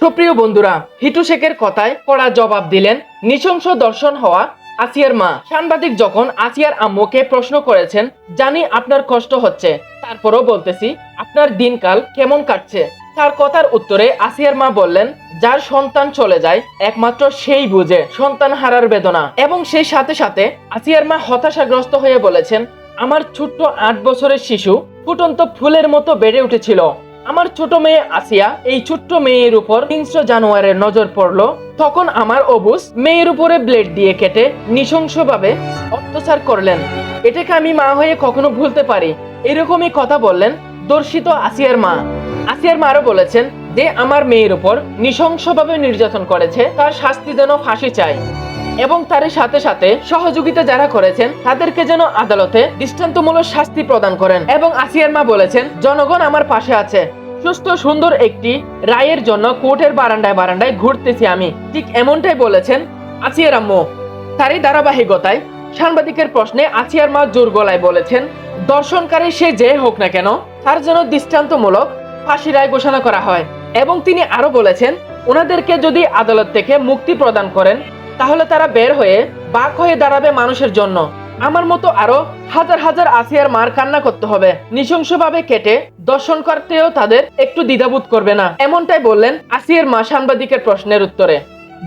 সুপ্রিয় বন্ধুরা, হিটু শেখের কথায় কড়া জবাব দিলেন নৃশংস দর্শন হওয়া আসিয়ার মা। সাংবাদিক যখন আসিয়ার আম্মুকে প্রশ্ন করেছেন, জানি আপনার কষ্ট হচ্ছে। তারপরও বলতেছি, আপনার দিনকাল কেমন কাটছে? তার কথার উত্তরে আসিয়ার মা বললেন, যার সন্তান চলে যায়, একমাত্র সেই বুঝে, সন্তান হারার বেদনা। এবং সেই সাথে সাথে আসিয়ার মা হতাশাগ্রস্ত হয়ে বলেছেন, আমার ছোট্ট আট বছরের শিশু ফুটন্ত ফুলের মতো বেড়ে উঠেছিল। আমার ছোট মেয়ে আসিয়া এই ছোট্ট মেয়ের উপর হিংস্র জানোয়ারের নজর পড়ল। তখন আমার অবুস মেয়ের উপরে ব্লেড দিয়ে কেটে নৃশংসভাবে অত্যাচার করলেন। এটাকে আমি মা হয়ে কখনো ভুলতে পারি, এরকমই কথা বললেন দর্শিত আসিয়ার মা। আসিয়ার মা আরও বলেছেন যে, আমার মেয়ের উপর নৃশংসভাবে নির্যাতন করেছে, তার শাস্তি যেন ফাঁসি চাই। এবং তার সাথে সাথে সহযোগিতা যারা করেছেন, তাদেরকে যেন আদালতে দৃষ্টান্তমূলক শাস্তি প্রদান করেন। এবং আসিয়ার মা বলেছেন, জনগণ আমার পাশে আছে সুস্থ, সুন্দর একটি রায়ের জন্য কোর্টের বারান্দায় বারান্দায় ঘুরতেছি আমি। ঠিক এমনটাই বলেছেন আসিয়ার আম্মু। তারই ধারাবাহিকতায় সাংবাদিকের প্রশ্নে আসিয়ার মা জোর গলায় বলেছেন, দর্শনকারী সে যে হোক না কেন, তার জন্য দৃষ্টান্তমূলক ফাঁসি রায় ঘোষণা করা হয়। এবং তিনি আরও বলেছেন, ওনাদেরকে যদি আদালত থেকে মুক্তি প্রদান করেন, তাহলে তারা বের হয়ে বাক হয়ে দাঁড়াবে মানুষের জন্য। আমার মতো আরও হাজার হাজার আসিয়ার মার কান্না করতে হবে। নৃশংসভাবে কেটে দর্শন করতেও তাদের একটু দ্বিধাবোধ করবে না। এমনটাই বললেন আসিয়ার মা সাংবাদিকের প্রশ্নের উত্তরে।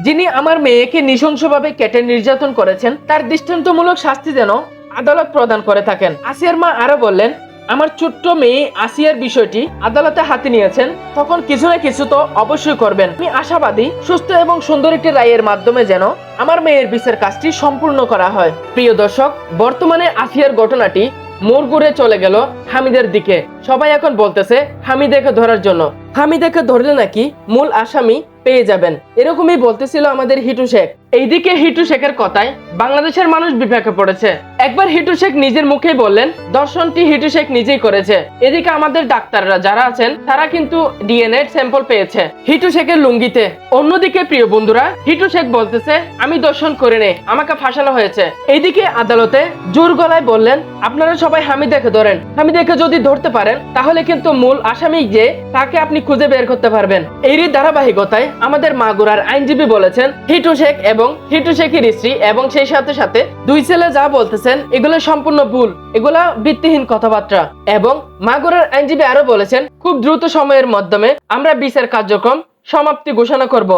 যিনি আমার মেয়েকে নৃশংসভাবে কেটে নির্যাতন করেছেন, তার দৃষ্টান্তমূলক শাস্তি যেন আদালত প্রদান করে থাকেন। আসিয়ার মা আরও বললেন আমার ছোট্ট মেয়ে আসিয়ার বিষয়টি আদালতে হাতে নিয়েছেন, তখন কিছু না কিছু তো অবশ্যই করবেন। আমি আশাবাদী, সুস্থ এবং সুন্দর একটি রায়ের মাধ্যমে যেন আমার মেয়ের বিচার কাজটি সম্পূর্ণ করা হয়। প্রিয় দর্শক, বর্তমানে আসিয়ার ঘটনাটি মোড় ঘুরে চলে গেল হামিদের দিকে। সবাই এখন বলতেছে হামিদাকে ধরার জন্য। হামিদাকে ধরলে নাকি মূল আসামি পেয়ে যাবেন। এরকমই বলতেছিল আমাদের হিটু শেখ। এইদিকে হিটু শেখের কথায় বাংলাদেশের মানুষ বিপাকে পড়েছে। একবার হিটু শেখ নিজের মুখেই বললেন, দর্শনটি হিটু শেখ নিজেই করেছে। এদিকে আমাদের ডাক্তাররা যারা আছেন, তারা কিন্তু ডিএনএ স্যাম্পল পেয়েছে। হিটু শেখের লুঙ্গিতে। অন্যদিকে প্রিয় বন্ধুরা, হিটু শেখ বলতেছে, আমি দর্শন করে নেই, আমাকে ফাঁসানো হয়েছে। এইদিকে আদালতে জোর গলায় বললেন, আপনারা সবাই হামিদাকে ধরেন। হামিদাকে যদি ধরতে পারেন, তাহলে কিন্তু মূল আসামি যে, তাকে আপনি খুঁজে বের করতে পারবেন। এরই ধারাবাহিকতায় আমাদের মাগুরার আইনজীবী বলেছেন, হিটু শেখ এবং হিটু শেখের স্ত্রী এবং সেই সাথে সাথে দুই ছেলে যা বলতেছেন, এগুলো সম্পূর্ণ ভুল। এগুলা ভিত্তিহীন কথাবার্তা। এবং মাগুরার আইনজীবী আরও বলেছেন, খুব দ্রুত সময়ের মাধ্যমে আমরা বিচার কার্যক্রম সমাপ্তি ঘোষণা করব।